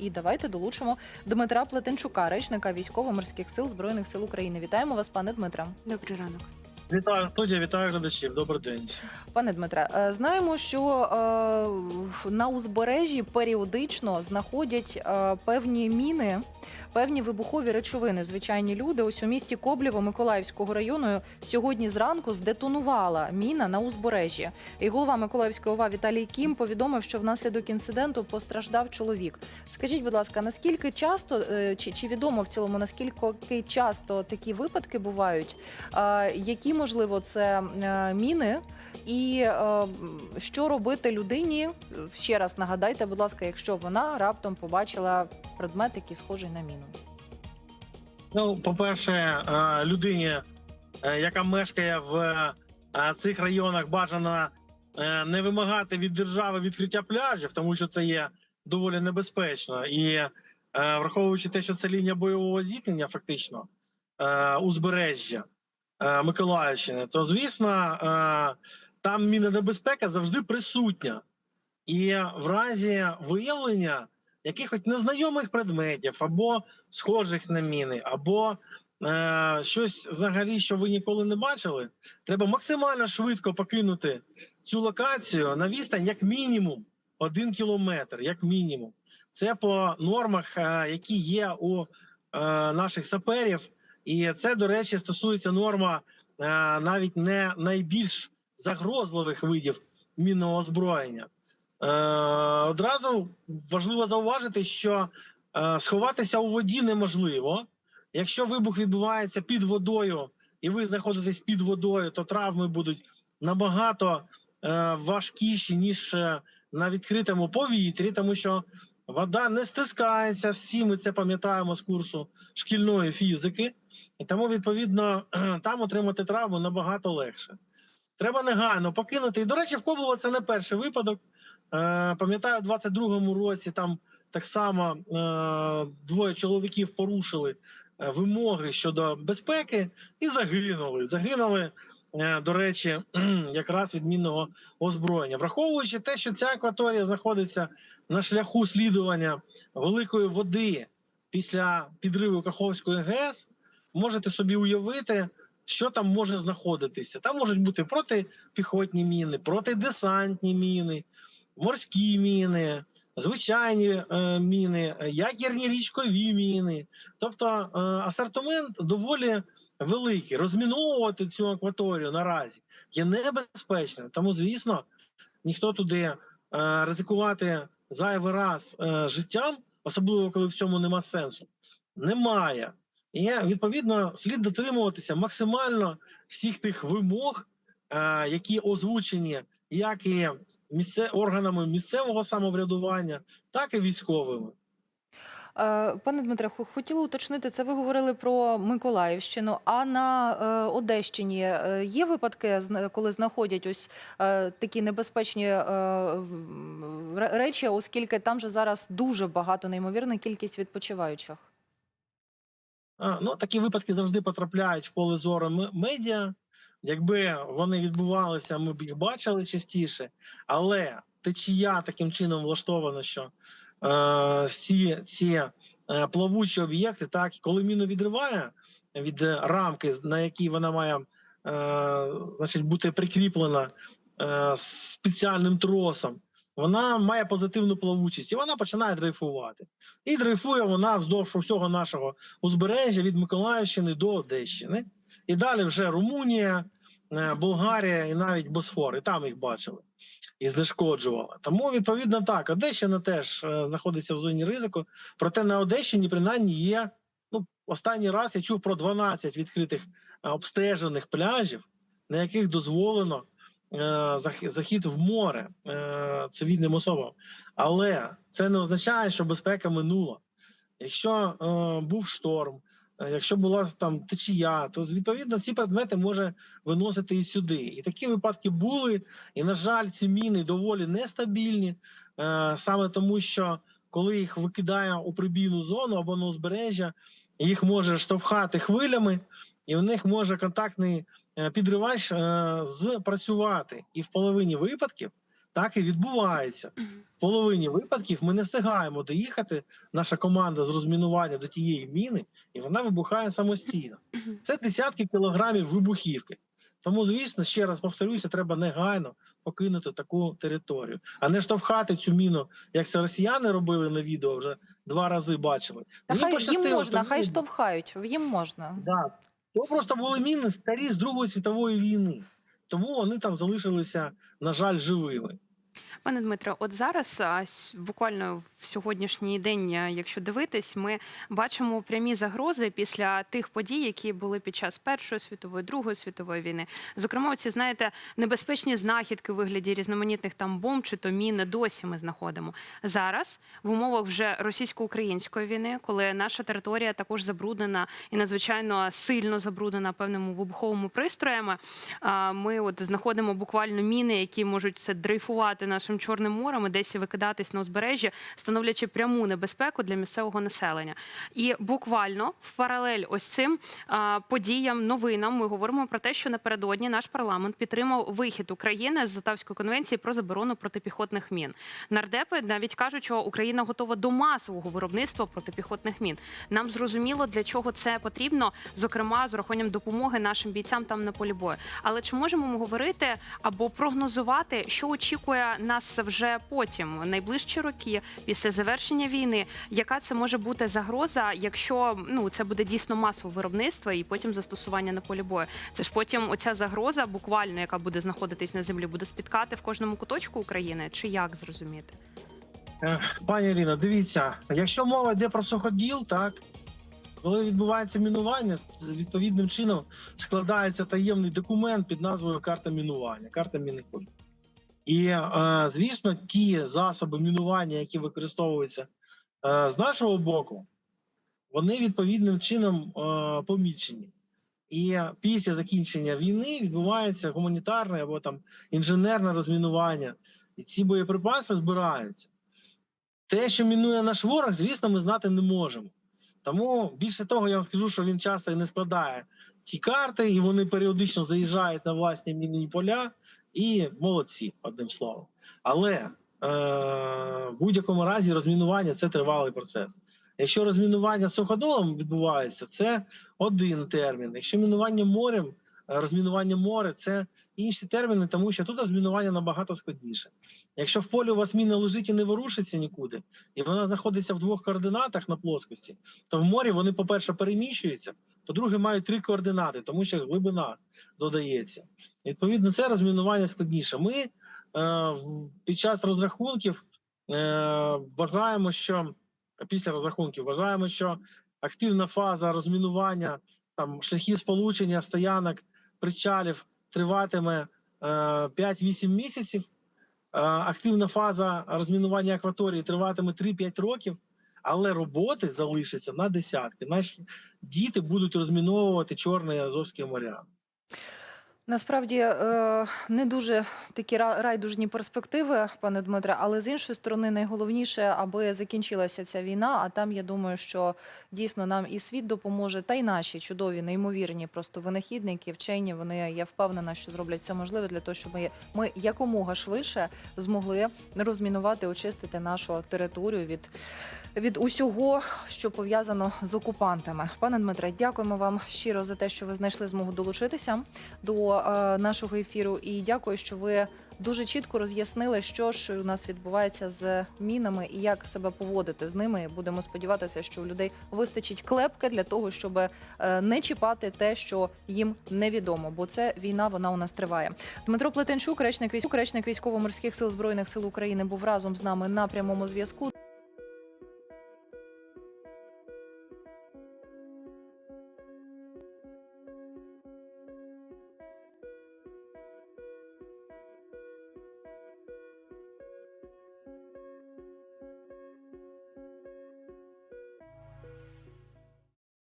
І давайте долучимо Дмитра Плетенчука, речника військово-морських сил збройних сил України. Вітаємо вас, пане Дмитре. Добрий ранок. Вітаю студія, вітаю глядачів. Добрий день. Пане Дмитре, е, знаємо, що е, на узбережжі періодично знаходять е, певні міни, певні вибухові речовини. Звичайні люди. Ось у місті Коблєво Миколаївського району сьогодні зранку здетонувала міна на узбережжі. І голова Миколаївської ОВА Віталій Кім повідомив, що внаслідок інциденту постраждав чоловік. Скажіть, будь ласка, наскільки часто чи, чи відомо в цілому, наскільки часто такі випадки бувають? Е, Можливо це е, міни? І е, що робити людині? Ще раз нагадайте, будь ласка, якщо вона раптом побачила предмет, який схожий на міну. Ну, по-перше, е, людині, яка мешкає в цих районах, бажано не вимагати від держави відкриття пляжів, тому що це є доволі небезпечно. І враховуючи те, що це лінія бойового зіткнення, фактично узбережжя Миколаївщини, то звісно, е, там мінонебезпека завжди присутня. І в разі виявлення якихось незнайомих предметів або схожих на міни, або е, щось взагалі, що ви ніколи не бачили, треба максимально швидко покинути цю локацію на відстань, як мінімум, один кілометр, як мінімум. Це по нормах, е, які є у е, наших саперів, і це, до речі, стосується норма е, навіть не найбільш загрозливих видів мінного озброєння. Е, одразу важливо зауважити, що е, сховатися у воді неможливо. Якщо вибух відбувається під водою, і ви знаходитесь під водою, то травми будуть набагато важкіші ніж на відкритому повітрі, тому що вода не стискається. Всі ми це пам'ятаємо з курсу шкільної фізики, і тому відповідно там отримати травму набагато легше. Треба негайно покинути. І, до речі, в Коблово це не перший випадок. Е, Пам'ятаю, у 22-му році там так само е, двоє чоловіків порушили е, вимоги щодо безпеки і загинули. Загинули, до речі, якраз від мінного озброєння. Враховуючи те, що ця акваторія знаходиться на шляху слідування великої води після підриву Каховської ГЕС, можете собі уявити. Що там може знаходитися? Там можуть бути протипіхотні міни, протидесантні міни, морські міни, звичайні е, міни, е, ядерні річкові міни. Тобто е, асортимент доволі великий. Розміновувати цю акваторію наразі є небезпечним. Тому, звісно, ніхто туди е, ризикувати зайвий раз е, життям, особливо коли в цьому нема сенсу, немає. І відповідно слід дотримуватися максимально всіх тих вимог, е, які озвучені як і органами місцевого самоврядування, так і військовими. Е, Пане Дмитре, хотіла уточнити, це ви говорили про Миколаївщину. А на е, Одещині е, є випадки, коли знаходять ось такі небезпечні речі, оскільки там же зараз дуже багато, неймовірна кількість відпочиваючих. Ну, такі випадки завжди потрапляють в поле зору медіа. Якби вони відбувалися, ми б їх бачили частіше, але течія таким чином влаштована, що всі ці е, плавучі об'єкти, так коли міну відриває від е, рамки, на якій вона має е, значить, бути прикріплена е, спеціальним тросом, вона має позитивну плавучість і вона починає дрейфувати. І дрейфує вона вздовж усього нашого узбережжя від Миколаївщини до Одещини. І далі вже Румунія, е, Болгарія і навіть Босфор. І там їх бачили і знешкоджували. Тому, відповідно, так, Одещина теж е, знаходиться в зоні ризику. Проте на Одещині, принаймні, є. Ну, останній раз я чув про 12 відкритих е, обстежених пляжів, на яких дозволено е, захід в море е, цивільним особам. Але це не означає, що безпека минула. Якщо е, був шторм, е, якщо була там течія, то відповідно ці предмети може виносити і сюди. І такі випадки були. І на жаль, ці міни доволі нестабільні, е, саме тому, що коли їх викидає у прибійну зону або на узбережжя, їх може штовхати хвилями, і в них може контактний е, підривач е, спрацювати. І в половині випадків так і відбувається. В половині випадків ми не встигаємо доїхати. Наша команда з розмінування до тієї міни, і вона вибухає самостійно. Це десятки кілограмів вибухівки. Тому, звісно, ще раз повторюся, треба негайно покинути таку територію, а не штовхати цю міну, як це росіяни робили на відео, вже два рази бачили. Та Мені хай їм можна, що хай міни- штовхають, їм можна. Да. То просто були міни старі з Другої світової війни. Тому вони там залишилися, на жаль, живими. Пане Дмитре, от зараз буквально в сьогоднішній день, якщо дивитись, ми бачимо прямі загрози після тих подій, які були під час Першої світової, Другої світової війни. Зокрема, ці знаєте небезпечні знахідки у вигляді різноманітних там бомб чи то міни досі ми знаходимо. Зараз в умовах вже російсько-української війни, коли наша територія також забруднена і надзвичайно сильно забруднена певними вибуховими пристроями. Ми от знаходимо буквально міни, які можуть це дрейфувати нашим чорним морем і десь викидатись на узбережжі, становлячи пряму небезпеку для місцевого населення. І буквально в паралель ось цим подіям, новинам, ми говоримо про те, що напередодні наш парламент підтримав вихід України з Отавської конвенції про заборону протипіхотних мін. Нардепи навіть кажуть, що Україна готова до масового виробництва протипіхотних мін. Нам зрозуміло, для чого це потрібно, зокрема з урахуванням допомоги нашим бійцям там на полі бою. Але чи можемо ми говорити або прогнозувати, що очікує нас вже потім, найближчі роки, після завершення війни? Яка це може бути загроза, якщо ну це буде дійсно масове виробництво і потім застосування на полі бою? Це ж потім оця загроза, буквально яка буде знаходитись на землі, буде спіткати в кожному куточку України, чи як зрозуміти? Пані Ірина, дивіться, якщо мова йде про суходіл, так коли відбувається мінування, відповідним чином складається таємний документ під назвою карта мінування, карта мінних полів. І е, звісно, ті засоби мінування, які використовуються е, з нашого боку, вони відповідним чином е, помічені. І після закінчення війни відбувається гуманітарне або там інженерне розмінування, і ці боєприпаси збираються. Те, що мінує наш ворог, звісно, ми знати не можемо. Тому більше того, я вам скажу, що він часто і не складає ті карти, і вони періодично заїжджають на власні мінні поля, і молодці, одним словом. Але е, в будь-якому разі розмінування це тривалий процес. Якщо розмінування суходолом відбувається, це один термін. Якщо мінування морем, розмінування моря це інші терміни, тому що тут розмінування набагато складніше. Якщо в полі у вас міна лежить і не ворушиться нікуди, і вона знаходиться в двох координатах на плоскості, то в морі вони, по-перше, переміщуються, по-друге, мають три координати, тому що глибина додається. Відповідно, це розмінування складніше. Ми е, під час розрахунків е, вважаємо, що після розрахунків вважаємо, що активна фаза розмінування там шляхів сполучення, стоянок, причалів триватиме е, 5-8 місяців. Е, Активна фаза розмінування акваторії триватиме 3-5 років, але роботи залишаться на десятки. Наші діти будуть розміновувати Чорне і Азовське моря. Насправді е, не дуже такі райдужні перспективи, пане Дмитре, але з іншої сторони, найголовніше, аби закінчилася ця війна. А там я думаю, що дійсно нам і світ допоможе, та й наші чудові, неймовірні просто винахідники, вчені. Вони я впевнена, що зроблять все можливе для того, щоб ми, якомога швидше змогли розмінувати, очистити нашу територію від. Від усього, що пов'язано з окупантами, пане Дмитре, дякуємо вам щиро за те, що ви знайшли змогу долучитися до нашого ефіру. І дякую, що ви дуже чітко роз'яснили, що ж у нас відбувається з мінами і як себе поводити з ними. Будемо сподіватися, що у людей вистачить клепки для того, щоб е, не чіпати те, що їм невідомо, бо це війна, вона у нас триває. Дмитро Плетенчук, речник військ... речник військово-морських сил збройних сил України, був разом з нами на прямому зв'язку.